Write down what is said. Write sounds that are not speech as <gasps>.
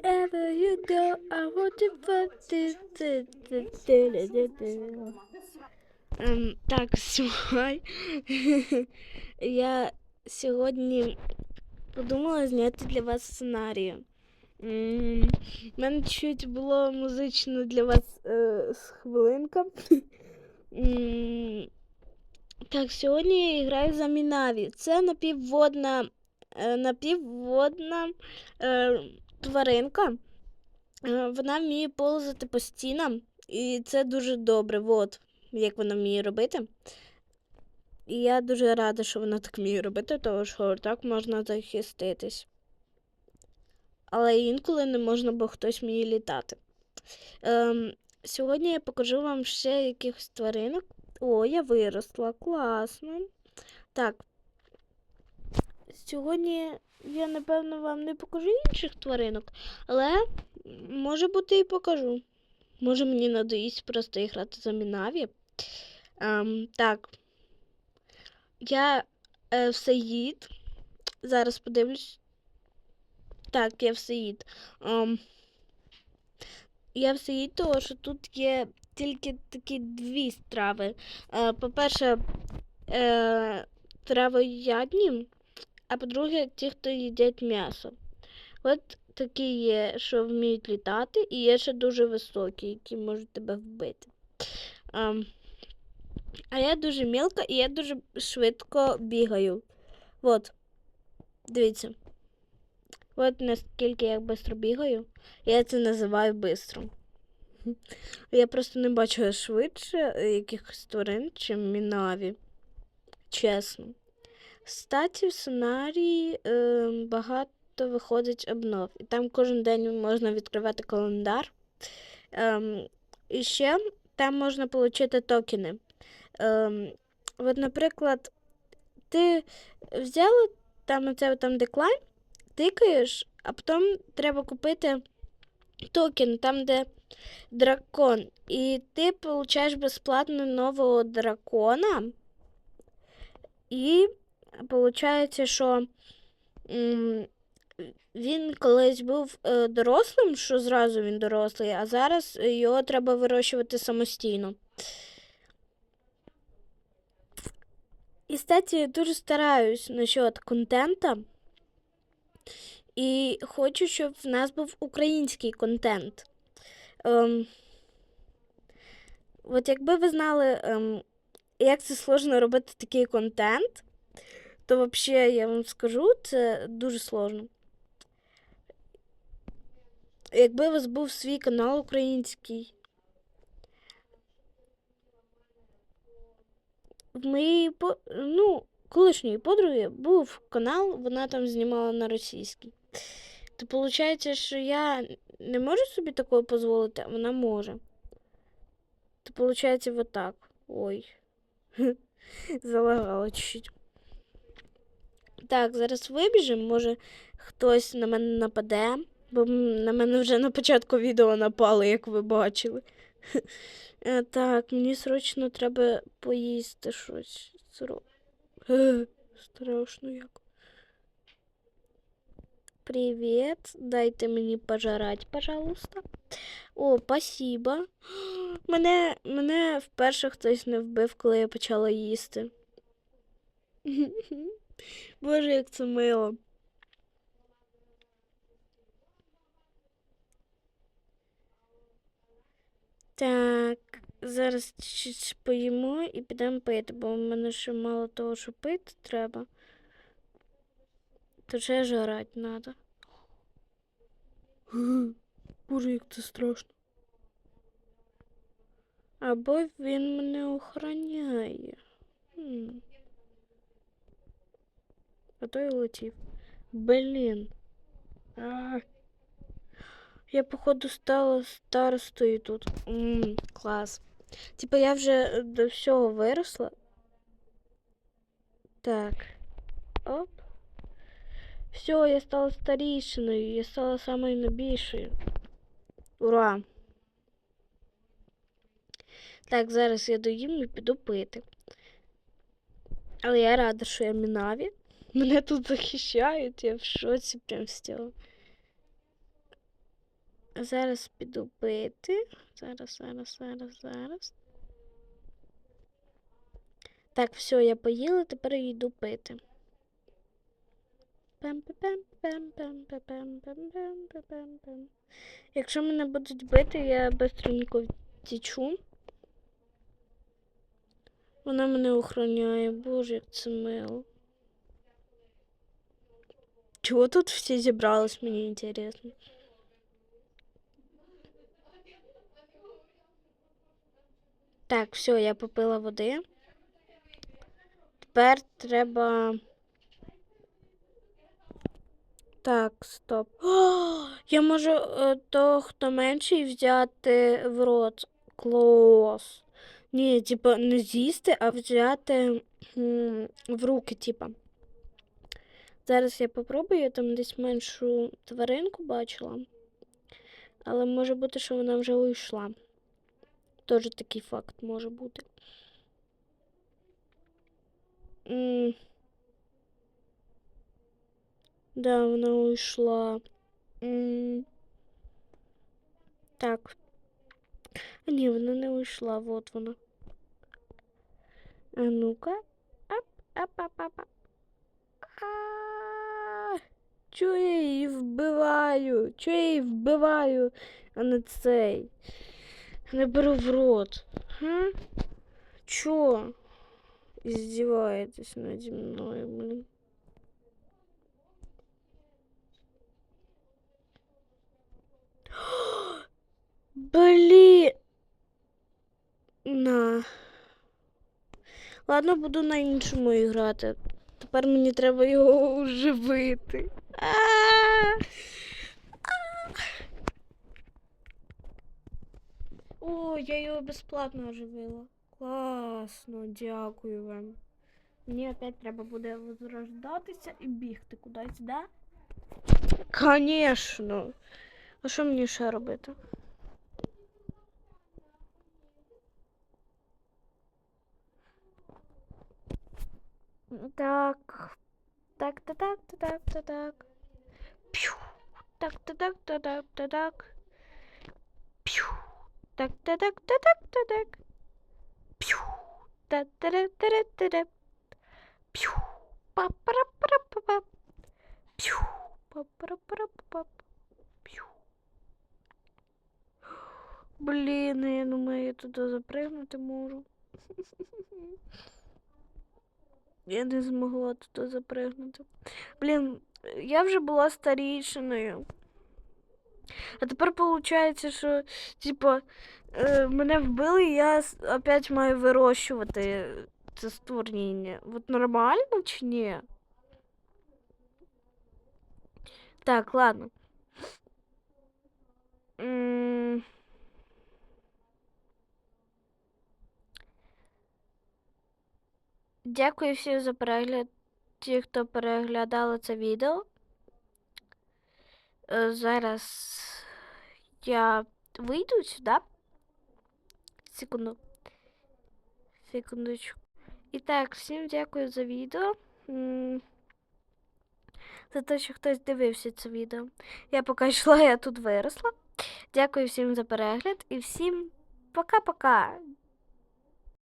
Wherever you go, I want fuck this. Ем, так, сьогодні я сьогодні подумала зняти для вас сценарій. У мене чуть було музично для вас е, хвилинка. Так, сьогодні я граю за Мінаві. Це напівводна, е, напівводна е, тваринка. Е, Вона вміє ползати по стінам, і це дуже добре. Вот, як вона вміє робити. І я дуже рада, що вона так вміє робити, тому що так можна захиститись. Але інколи не можна, бо хтось вміє літати. Ем, сьогодні я покажу вам ще якихось тваринок. О, я виросла, класно. Так. Сьогодні я, напевно, вам не покажу інших тваринок, але може бути і покажу. Може мені надоїсть просто грати за Мінаві. Ем, так. Я е, всеїд. Зараз подивлюсь. Так, я всеїд. Ем, я всеїд, тому що тут є тільки такі дві страви. Е, по-перше, е, травоядні, а по-друге, ті, хто їдять м'ясо. От такі є, що вміють літати, і є ще дуже високі, які можуть тебе вбити. Ем, а я дуже мілка і я дуже швидко бігаю. От, дивіться. От наскільки я швидко бігаю. Я це називаю бистром. Я просто не бачу швидше е, якихось тварин, чим Мінаві. Чесно. Кстати, в сценарії е, багато виходить обнов. І там кожен день можна відкривати календар. Ем, і ще там можна отримати токени. Ем, от, наприклад, ти взяла там оце там деклайн, тикаєш, а потім треба купити токен, там, де дракон. І ти получаєш безплатно нового дракона. І виходить, що він колись був е, дорослим, що зразу він дорослий, а зараз його треба вирощувати самостійно. І, кстати, я дуже стараюсь насчет контента. І хочу, щоб в нас був український контент. Ем, от якби ви знали, ем, як це сложно робити такий контент, то взагалі я вам скажу, це дуже сложно. Якби у вас був свій канал український. В моїй ну, колишньої подруги був канал, вона там знімала на російській. То виходить, що я не можу собі такого дозволити, а вона може. То виходить вот так. Ой. <laughs> Залагала чуть-чуть. Так, зараз вибіжимо, може хтось на мене нападе, бо на мене вже на початку відео напали, як ви бачили. <laughs> Е, Так, мені срочно треба поїсти щось. <gasps> Е, Страшно як. Привет, дайте мені пожарать, пожалуйста. О, спасибо. Мене, мене вперше хтось не вбив, коли я почала їсти. <laughs> Боже, як це мило. Так, зараз поїмо і підемо пити, бо в мене ще мало того, що пити треба. То ще жрать треба. <gasps> Боже, як це страшно. Або він мене охороняє. А то й летів. Блін. А. Я, походу, стала старостою тут. М, клас. Типа я вже до всього виросла. Так. Оп. Все, я стала старішиною, я стала самою найбільшою. Ура! Так, зараз я доїм і піду пити. Але я рада, що я Мінаві. Мене тут захищають, я в шоці прям з цього. Зараз піду пити. Зараз, зараз, зараз, зараз. Так, все, я поїла, тепер йду пити. Якщо мене будуть бити, я быстренько втічу. Вона мене охороняє, боже, як це мило. Чого тут всі зібрались, мені інтересно. Так, все, я попила води. Тепер треба. Так, стоп. О, <gasps> я можу е, то, хто менший, взяти в рот. Клас. Ні, типа, не з'їсти, а взяти в руки, типа. Зараз я попробую, я там десь меншу тваринку бачила. Але може бути, що вона вже уйшла. Теж такий факт може бути. М. Да, вона уйшла. Так. А ні, вона не уйшла, вот вона. А ну-ка. Ап, ап, ап, ап. ап. А, Чого я її вбиваю? Чого я її вбиваю, а не цей? Не беру в рот. Га? Чо? Издеваетесь наді мною, блин. Блін. На. Ладно, буду на іншому грати. Тепер мені треба його оживити. О, я його безплатно оживила. Класно, дякую вам. Мені опять треба буде возрождатися і бігти кудись, да? Конечно. А що мені ще робити? Так. Так, так, так, так, так, так, так. Пью. Так, так, так, так, так, так, так. Пью. Так, так, так, так, так, так, так. Пью. Так, так, так, так, так, так. Пью. па пара пара па па Пью. па пара пара па па Пью. Блін, я думаю, я туди запригнути можу. <laughs> Я не змогла туди запригнути. Блін, я вже була старішиною. А тепер виходить, що, типа, е, мене вбили, і я опять маю вирощувати це створіння. От нормально чи ні? Так, ладно. М, Дякую всім за перегляд. Ті, хто переглядали це відео. Е, Зараз я вийду сюди. Секунду. Секундочку. І так, всім дякую за відео. За те, що хтось дивився це відео. Я поки йшла, я тут виросла. Дякую всім за перегляд і всім пока-пока.